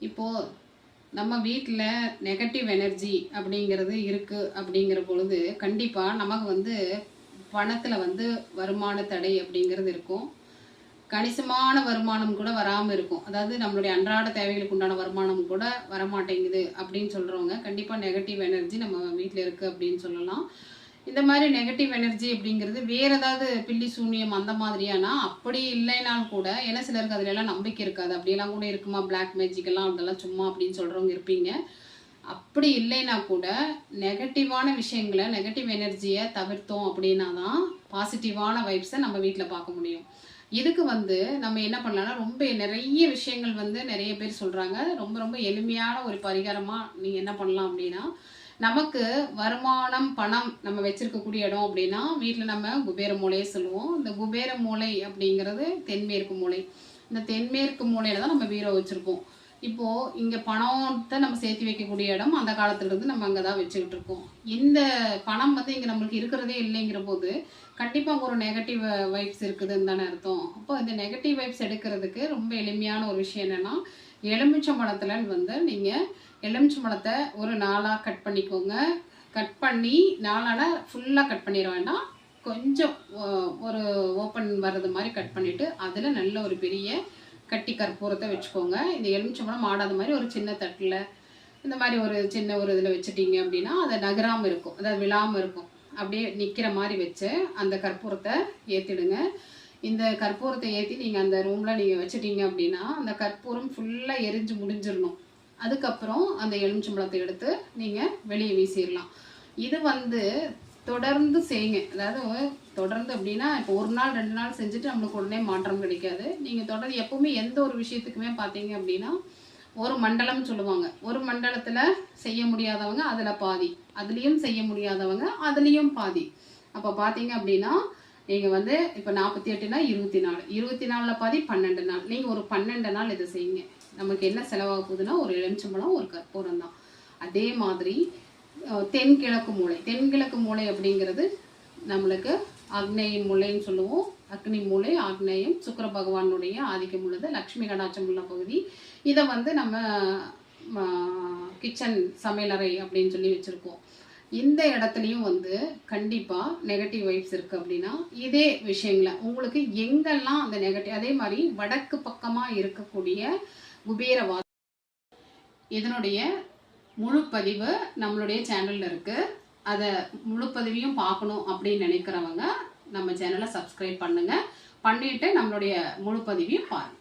இப்போது நம்ம வீட்டில் நெகட்டிவ் எனர்ஜி அப்படிங்கிறது இருக்குது அப்படிங்கிற பொழுது கண்டிப்பாக நமக்கு வந்து பணத்தில் வந்து வருமான தடை அப்படிங்கிறது இருக்கும். கணிசமான வருமானம் கூட வராமல் இருக்கும். அதாவது நம்மளுடைய அன்றாட தேவைகளுக்கு உண்டான வருமானம் கூட வரமாட்டேங்குது அப்படின்னு சொல்கிறவங்க கண்டிப்பாக நெகட்டிவ் எனர்ஜி நம்ம வீட்டில் இருக்குது அப்படின்னு சொல்லலாம். இந்த மாதிரி நெகட்டிவ் எனர்ஜி அப்படிங்கிறது வேற ஏதாவது பில்லி சூன்யம் அந்த மாதிரியானா? அப்படி இல்லைனாலும் கூட ஏன்னா சிலருக்கு அதுல எல்லாம் நம்பிக்கை இருக்காது. அப்படியெல்லாம் கூட இருக்குமா? பிளாக் மேஜிக் எல்லாம் அதெல்லாம் சும்மா அப்படின்னு சொல்றவங்க இருப்பீங்க. அப்படி இல்லைனா கூட நெகட்டிவான விஷயங்களை நெகட்டிவ் எனர்ஜியை தவிர்த்தோம் அப்படின்னா தான் பாசிட்டிவான வைப்ஸை நம்ம வீட்டில் பார்க்க முடியும். இதுக்கு வந்து நம்ம என்ன பண்ணலாம்னா ரொம்ப நிறைய விஷயங்கள் வந்து நிறைய பேர் சொல்கிறாங்க ரொம்ப ரொம்ப எளிமையான ஒரு பரிகாரமாக நீங்கள் என்ன பண்ணலாம் அப்படின்னா நமக்கு வருமானம் பணம் நம்ம வச்சிருக்கக்கூடிய இடம் அப்படின்னா வீட்டில் நம்ம குபேர மூலையை சொல்லுவோம். இந்த குபேர மூலை அப்படிங்கிறது தென்மேற்கு மூலை இந்த தென்மேற்கு மூலையில தான் நம்ம பீரோ வச்சிருப்போம். இப்போ இங்க பணத்தை நம்ம சேர்த்து வைக்கக்கூடிய இடம் அந்த காலத்துல இருந்து நம்ம அங்கே தான் வச்சுக்கிட்டு இருக்கோம். இந்த பணம் வந்து இங்க நம்மளுக்கு இருக்கிறதே இல்லைங்கிற போது கண்டிப்பா ஒரு நெகட்டிவ் வைப்ஸ் இருக்குதுன்னு தானே அர்த்தம். அப்போ இந்த நெகட்டிவ் வைப்ஸ் எடுக்கிறதுக்கு ரொம்ப எளிமையான ஒரு விஷயம் என்னன்னா எலுமிச்சம்பழத்துல வந்து நீங்க எலுமிச்சம்பழத்தை ஒரு நாளாக கட் பண்ணிக்கோங்க. கட் பண்ணி நாளான ஃபுல்லாக கட் பண்ணிட வேண்டாம். கொஞ்சம் ஒரு ஓப்பன் வர்றது மாதிரி கட் பண்ணிவிட்டு அதில் நல்ல ஒரு பெரிய கட்டி கற்பூரத்தை வச்சுக்கோங்க. இந்த எலுமிச்சம்பழம் ஆடாத மாதிரி ஒரு சின்ன தட்டில் இந்த மாதிரி ஒரு சின்ன ஒரு இதில் வச்சுட்டீங்க அப்படின்னா அதை நகராமல் இருக்கும். அதாவது விழாமல் இருக்கும். அப்படியே நிற்கிற மாதிரி வச்சு அந்த கற்பூரத்தை ஏற்றிடுங்க இந்த கற்பூரத்தை ஏற்றி நீங்கள் அந்த ரூமில் நீங்கள் வச்சுட்டீங்க அப்படின்னா அந்த கற்பூரம் ஃபுல்லாக எரிஞ்சு முடிஞ்சிடணும். அதுக்கப்புறம் அந்த எலுமிச்சம்பழத்தை எடுத்து நீங்கள் வெளியே வீசிடலாம். இது வந்து தொடர்ந்து செய்யுங்க. அதாவது தொடர்ந்து அப்படின்னா இப்போ ஒரு நாள் ரெண்டு நாள் செஞ்சுட்டு நம்மளுக்கு உடனே மாற்றம் கிடைக்காது. நீங்கள் தொடர்ந்து எப்போவுமே எந்த ஒரு விஷயத்துக்குமே பார்த்தீங்க அப்படின்னா ஒரு மண்டலம் சொல்லுவாங்க. ஒரு மண்டலத்தில் செய்ய முடியாதவங்க அதில் பாதி. அதுலேயும் செய்ய முடியாதவங்க அதுலேயும் பாதி. அப்போ பார்த்தீங்க அப்படின்னா நீங்கள் வந்து இப்போ நாற்பத்தி எட்டுனா இருபத்தி நாலு. இருபத்தி நாலில் பாதி பன்னெண்டு நாள். நீங்கள் ஒரு பன்னெண்டு நாள் இதை செய்யுங்க. நமக்கு என்ன செலவாக போகுதுன்னா ஒரு எலுமிச்சம்பழம் ஒரு கற்பூரம் தான் அதே மாதிரி தென்கிழக்கு மூலை தென்கிழக்கு மூலை அப்படிங்கிறது நம்மளுக்கு அக்னேயம் மூலைன்னு சொல்லுவோம். அக்னி மூலை ஆக்னேயம் சுக்கிர பகவானுடைய ஆதிக்கம் உள்ளது லக்ஷ்மி கடாட்சம் உள்ள பகுதி. இதை வந்து நம்ம கிச்சன் சமையலறை அப்படின்னு சொல்லி வச்சுருக்கோம். இந்த இடத்துலையும் வந்து கண்டிப்பாக நெகட்டிவ் வைப்ஸ் இருக்குது அப்படின்னா இதே விஷயங்கள உங்களுக்கு எங்கெல்லாம் அந்த நெகட்டிவ் அதே மாதிரி வடக்கு பக்கமாக இருக்கக்கூடிய குபேரவா இதனுடைய முழு பதிவு நம்மளுடைய சேனலில் இருக்குது அதை முழு பதிவையும் பார்க்கணும் அப்படின்னு நினைக்கிறவங்க நம்ம சேனலை சப்ஸ்கிரைப் பண்ணுங்க. பண்ணிட்டு நம்மளுடைய முழு பதிவையும் பாருங்கள்